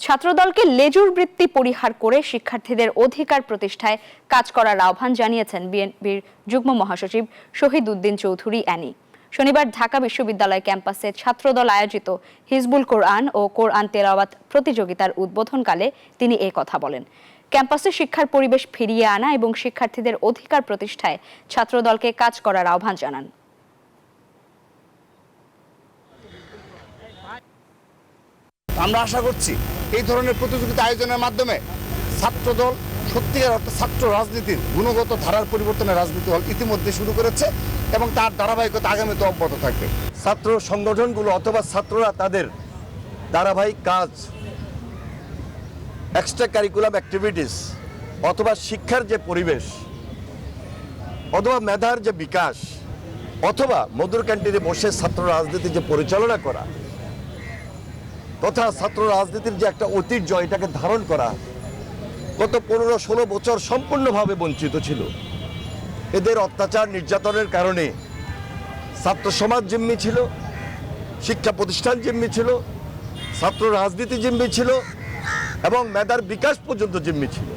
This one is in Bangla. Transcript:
ছাত্রদলকে লেজুর বৃত্তি পরিহার করে শিক্ষার্থীদের অধিকার প্রতিষ্ঠায় কাজ করার আহ্বান জানিয়েছেন বিএনপির যুগ্ম মহাসচিব শহীদ উদ্দিন চৌধুরী অ্যানি। শনিবার ঢাকা বিশ্ববিদ্যালয় ক্যাম্পাসে ছাত্রদল আয়োজিত হিজবুল কোরআন ও কোরআন তেলাওয়াত প্রতিযোগিতার উদ্বোধনকালে তিনি এ কথা বলেন। ক্যাম্পাসে শিক্ষার পরিবেশ ফিরিয়ে আনা এবং শিক্ষার্থীদের অধিকার প্রতিষ্ঠায় ছাত্রদলকে কাজ করার আহ্বান জানান। আমরা আশা করছি এই ধরনের প্রতিযোগিতা আয়োজনের মাধ্যমে ছাত্রদল, সত্যিকার অর্থে ছাত্র রাজনীতির গুণগত ধারার পরিবর্তনের রাজনীতি হল ইতিমধ্যে শুরু করেছে এবং তার ধারাবাহিকতা আগামীতে অব্যাহত থাকবে। ছাত্র সংগঠনগুলো অথবা ছাত্ররা তাদের ধারাবাহিক কাজ এক্সট্রা কারিকুলাম অ্যাক্টিভিটিস অথবা শিক্ষার যে পরিবেশ, অথবা মেধার যে বিকাশ, অথবা মধুর ক্যান্টিনে বসে ছাত্র রাজনীতি যে পরিচালনা করা তথা ছাত্র রাজনীতির যে একটা ঐতিহ্য, এটাকে ধারণ করা গত পনেরো ষোলো বছর সম্পূর্ণভাবে বঞ্চিত ছিল। এদের অত্যাচার নির্যাতনের কারণে ছাত্র সমাজ জিম্মি ছিল, শিক্ষা প্রতিষ্ঠান জিম্মি ছিল, ছাত্র রাজনীতি জিম্মি ছিল এবং মেধার বিকাশ পর্যন্ত জিম্মি ছিল।